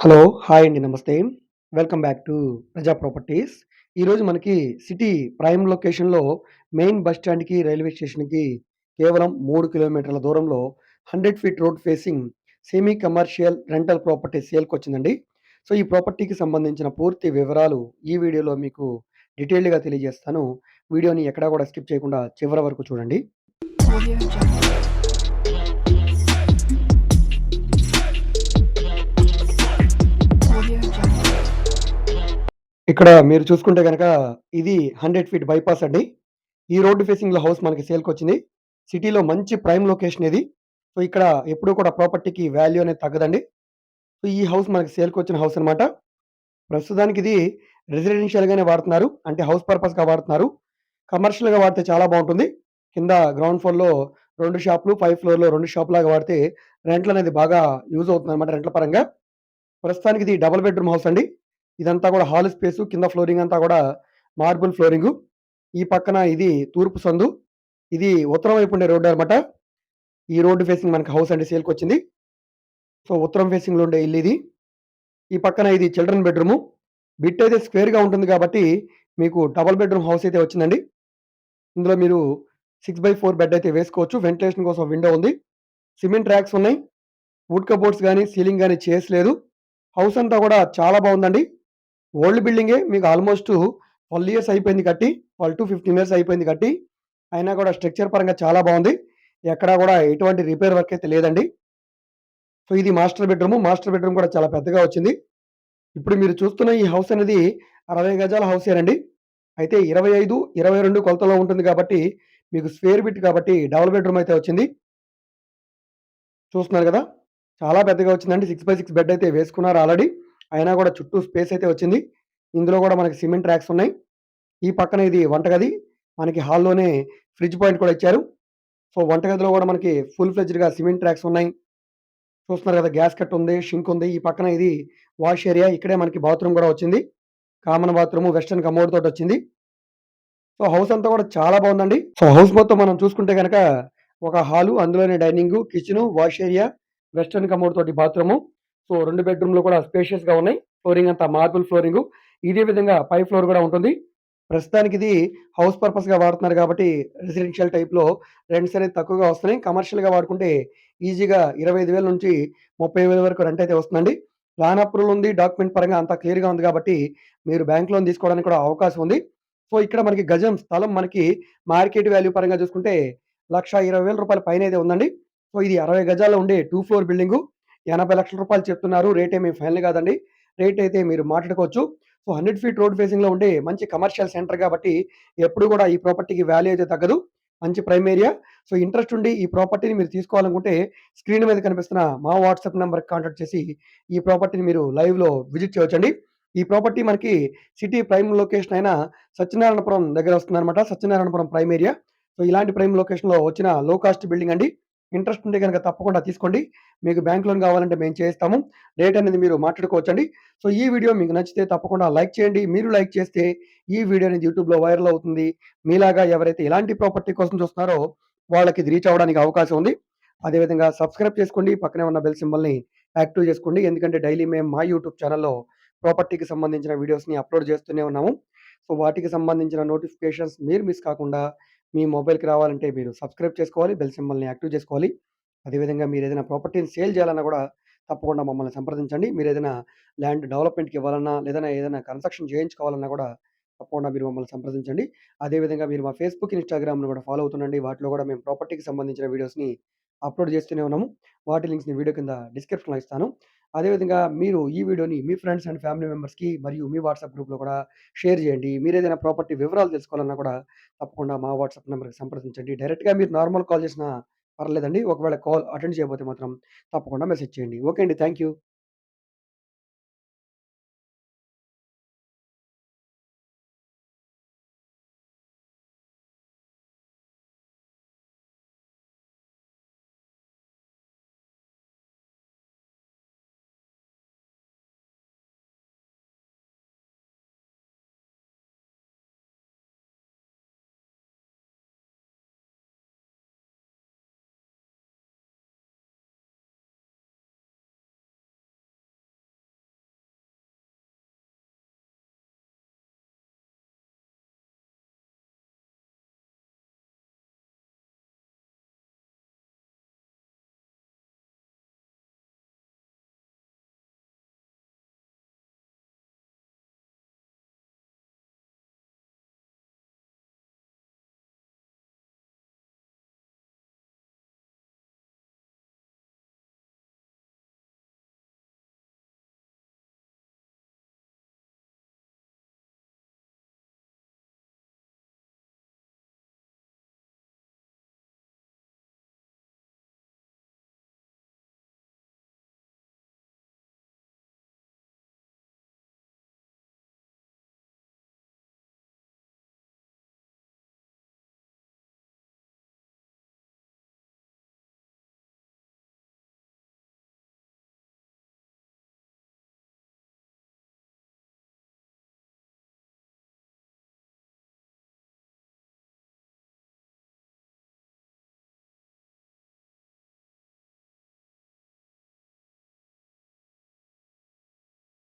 Hello! Hi అండి. నమస్తే. Welcome back to Praja properties. ఈరోజు మనకి సిటీ ప్రైమ్ లొకేషన్‌లో మెయిన్ బస్ స్టాండ్‌కి, రైల్వే స్టేషన్‌కి కేవలం మూడు కిలోమీటర్ల దూరంలో 100 feet road facing semi commercial rental property సేల్‌కొచ్చిందండి. So, ఈ ప్రాపర్టీకి సంబంధించిన పూర్తి వివరాలు ఈ వీడియోలో మీకు డీటెయిల్డ్‌గా తెలియజేస్తాను. వీడియోని ఎక్కడా కూడా స్కిప్ చేయకుండా చివరి వరకు చూడండి. ఇక్కడ మీరు చూసుకుంటే గనక ఇది 100 ఫీట్ బైపాస్ అండి. ఈ రోడ్డు ఫేసింగ్‌లో హౌస్ మనకి సేల్‌కొచ్చింది. సిటీలో మంచి ప్రైమ్ లొకేషన్ ఇది. సో, ఇక్కడ ఎప్పుడూ కూడా ప్రాపర్టీకి వాల్యూ అనేది తగ్గదండి. సో, ఈ హౌస్ మనకి సేల్కి వచ్చిన హౌస్ అనమాట. ప్రస్తుతానికి ఇది రెసిడెన్షియల్‌గానే వాడుతున్నారు. అంటే హౌస్ పర్పస్‌గా వాడుతున్నారు. కమర్షియల్‌గా వాడితే చాలా బాగుంటుంది కింద గ్రౌండ్ ఫ్లోర్‌లో రెండు షాపులు, పై ఫ్లోర్‌లో 2 షాపులాగా వాడితే రెంట్లు అనేది బాగా యూజ్ అవుతుందనమాట రెంట్ల పరంగా. ప్రస్తుతానికి ఇది డబుల్ బెడ్‌రూమ్ హౌస్ అండి. ఇదంతా కూడా హాల్ స్పేసు. కింద ఫ్లోరింగ్ అంతా కూడా మార్బుల్ ఫ్లోరింగ్ ఈ పక్కన ఇది తూర్పు సందు. ఇది ఉత్తరం వైపు ఉండే రోడ్డు అనమాట. ఈ రోడ్డు ఫేసింగ్ మనకి హౌస్ అండి సేల్‌కొచ్చింది. సో, ఉత్తరం ఫేసింగ్‌లో ఉండే ఇల్లు ఇది ఈ పక్కన ఇది చిల్డ్రన్ బెడ్‌రూము. బిట్ అయితే స్క్వేర్‌గా ఉంటుంది కాబట్టి మీకు డబుల్ బెడ్‌రూమ్ హౌస్ అయితే వచ్చిందండి. ఇందులో మీరు 6/4 బెడ్ అయితే వేసుకోవచ్చు. వెంటిలేషన్ కోసం విండో ఉంది. సిమెంట్ ర్యాక్స్ ఉన్నాయి. వుడ్ కబోర్డ్స్ కానీ సీలింగ్ కానీ చేసలేదు. హౌస్ అంతా కూడా చాలా బాగుందండి ఓల్డ్ బిల్డింగే మీకు ఆల్‌మోస్ట్ 12 ఇయర్స్ అయిపోయింది కట్టి. 12-15 ఇయర్స్ అయిపోయింది కట్టి. అయినా కూడా స్ట్రక్చర్ పరంగా చాలా బాగుంది ఎక్కడా కూడా ఎటువంటి రిపేర్ వర్క్ అయితే లేదండి. సో, ఇది మాస్టర్ బెడ్రూమ్ మాస్టర్ బెడ్‌రూమ్ కూడా చాలా పెద్దగా వచ్చింది. ఇప్పుడు మీరు చూస్తున్న ఈ హౌస్ అనేది 60 గజాల హౌసేనండి. అయితే 25, 22 కొలతలో ఉంటుంది కాబట్టి మీకు స్క్వేర్ బిట్ కాబట్టి డబుల్ బెడ్‌రూమ్ అయితే వచ్చింది. చూస్తున్నారు కదా చాలా పెద్దగా వచ్చిందండి. 6/6 బెడ్ అయితే వేసుకున్నారు ఆల్రెడీ. అయినా కూడా చుట్టూ స్పేస్ అయితే వచ్చింది. ఇందులో కూడా మనకి సిమెంట్ ర్యాక్స్ ఉన్నాయి. ఈ పక్కన ఇది వంటగది. మనకి హాల్‌లోనే ఫ్రిడ్జ్ పాయింట్ కూడా ఇచ్చారు. సో, వంటగదిలో కూడా మనకి ఫుల్ ఫ్లెజ్డ్గా సిమెంట్ ర్యాక్స్ ఉన్నాయి. చూస్తున్నారు కదా! గ్యాస్ కట్ ఉంది. షింక్ ఉంది. ఈ పక్కన ఇది వాష్ ఏరియా. ఇక్కడే మనకి బాత్రూమ్ కూడా వచ్చింది. కామన్ బాత్రూమ్ వెస్టర్న్ కమోడ్ తోటొచ్చింది. సో, హౌస్ అంతా కూడా చాలా బాగుందండి సో, హౌస్ మొత్తం మనం చూసుకుంటే కనుక ఒక హాలు, అందులోనే dining kitchen, wash area, western commode తోటి బాత్రూము. సో, రెండు బెడ్‌రూమ్‌లు కూడా స్పేషియస్‌గా ఉన్నాయి. ఫ్లోరింగ్ అంతా మార్బుల్ ఫ్లోరింగ్ ఇదే విధంగా పై ఫ్లోర్ కూడా ఉంటుంది. ప్రస్తుతానికి ఇది హౌస్ పర్పస్‌గా వాడుతున్నారు కాబట్టి రెసిడెన్షియల్ టైప్‌లో రెంట్స్ అనేది తక్కువగా వస్తున్నాయి. కమర్షియల్‌గా వాడుకుంటే ఈజీగా 25,000 నుంచి ముప్పై వేల వరకు రెంట్ అయితే వస్తుందండి. ప్లాన్ అప్రూవల్ ఉంది. డాక్యుమెంట్ పరంగా అంతా క్లియర్‌గా ఉంది కాబట్టి మీరు బ్యాంక్ లోన్ తీసుకోవడానికి కూడా అవకాశం ఉంది. సో, ఇక్కడ మనకి గజం స్థలం మనకి మార్కెట్ వాల్యూ పరంగా చూసుకుంటే లక్ష ఇరవై వేల రూపాయల పైన అయితే ఉందండి. సో, ఇది 60 గజాల్లో ఉండే టూ ఫ్లోర్ బిల్డింగు. ఎనభై లక్షల రూపాయలు చెప్తున్నారు. రేట్ ఏమి ఫైనల్ కాదండి. రేట్ అయితే మీరు మాట్లాడుకోవచ్చు. సో, 100 ఫీట్ రోడ్ ఫేసింగ్‌లో ఉండే మంచి కమర్షియల్ సెంటర్ కాబట్టి ఎప్పుడు కూడా ఈ ప్రాపర్టీకి వాల్యూ అయితే తగ్గదు. మంచి ప్రైమ్ ఏరియా. సో, ఇంట్రెస్ట్ ఉండి ఈ ప్రాపర్టీని మీరు తీసుకోవాలనుకుంటే స్క్రీన్ మీద కనిపిస్తున్న మా వాట్సాప్ నెంబర్కి కాంటాక్ట్ చేసి ఈ ప్రాపర్టీని మీరు లైవ్‌లో విజిట్ చేయొచ్చండి. ఈ ప్రాపర్టీ మనకి సిటీ ప్రైమ్ లొకేషన్ అయిన సత్యనారాయణపురం దగ్గర వస్తుందన్నమాట సత్యనారాయణపురం ప్రైమ్ ఏరియా. సో, ఇలాంటి ప్రైమ్ లొకేషన్‌లో వచ్చిన లో కాస్ట్ బిల్డింగ్ అండి. ఇంట్రెస్ట్ ఉంటే కనుక తప్పకుండా తీసుకోండి. మీకు బ్యాంక్ లోన్ కావాలంటే మేము చేస్తాము రేట్ అనేది మీరు మాట్లాడుకోవచ్చండి. సో, ఈ వీడియో మీకు నచ్చితే తప్పకుండా లైక్ చేయండి. మీరు లైక్ చేస్తే ఈ వీడియో అనేది యూట్యూబ్‌లో వైరల్ అవుతుంది. మీలాగా ఎవరైతే ఎలాంటి ప్రాపర్టీ కోసం చూస్తున్నారో వాళ్ళకి ఇది రీచ్ అవ్వడానికి అవకాశం ఉంది. అదేవిధంగా సబ్స్క్రైబ్ చేసుకోండి. పక్కనే ఉన్న బెల్ సింబల్‌ని యాక్టివ్ చేసుకోండి. ఎందుకంటే డైలీ మేము మా యూట్యూబ్ ఛానల్లో ప్రాపర్టీకి సంబంధించిన వీడియోస్‌ని అప్‌లోడ్ చేస్తూనే ఉన్నాము. సో, వాటికి సంబంధించిన నోటిఫికేషన్స్ మీరు మిస్ కాకుండా మీ మొబైల్‌కి రావాలంటే మీరు సబ్స్క్రైబ్ చేసుకోవాలి. బెల్ సింబల్‌ని యాక్టివ్ చేసుకోవాలి. అదేవిధంగా ఏదైనా ప్రాపర్టీని సేల్ చేయాలన్నా కూడా తప్పకుండా మమ్మల్ని సంప్రదించండి. మీరు ఏదైనా ల్యాండ్ డెవలప్‌మెంట్‌కి ఇవ్వాలన్నా, లేదన్నా ఏదైనా కన్‌స్ట్రక్షన్ చేయించుకోవాలన్నా కూడా తప్పకుండా మీరు మమ్మల్ని సంప్రదించండి. అదేవిధంగా మీరు మా ఫేస్‌బుక్, ఇన్‌స్టాగ్రామ్‌ను కూడా ఫాలో అవుతుండండి. వాటిలో కూడా మేము ప్రాపర్టీకి సంబంధించిన వీడియోస్‌ని అప్‌లోడ్ చేస్తూనే ఉన్నాము. వాటి లింక్స్‌ని వీడియో కింద డిస్క్రిప్షన్‌లో ఇస్తాను. అదేవిధంగా మీరు ఈ వీడియోని మీ ఫ్రెండ్స్ అండ్ ఫ్యామిలీ మెంబర్స్‌కి మరియు మీ వాట్సాప్ గ్రూప్‌లో కూడా షేర్ చేయండి. మీరు ఏదైనా ప్రాపర్టీ వివరాలు తెలుసుకోవాలన్నా కూడా తప్పకుండా మా వాట్సాప్ నెంబర్కి సంప్రదించండి. డైరెక్ట్‌గా మీరు నార్మల్ కాల్ చేసినా పర్లేదండి. ఒకవేళ కాల్ అటెండ్ చేయకపోతే మాత్రం తప్పకుండా మెసేజ్ చేయండి. ఓకే అండి. Thank you.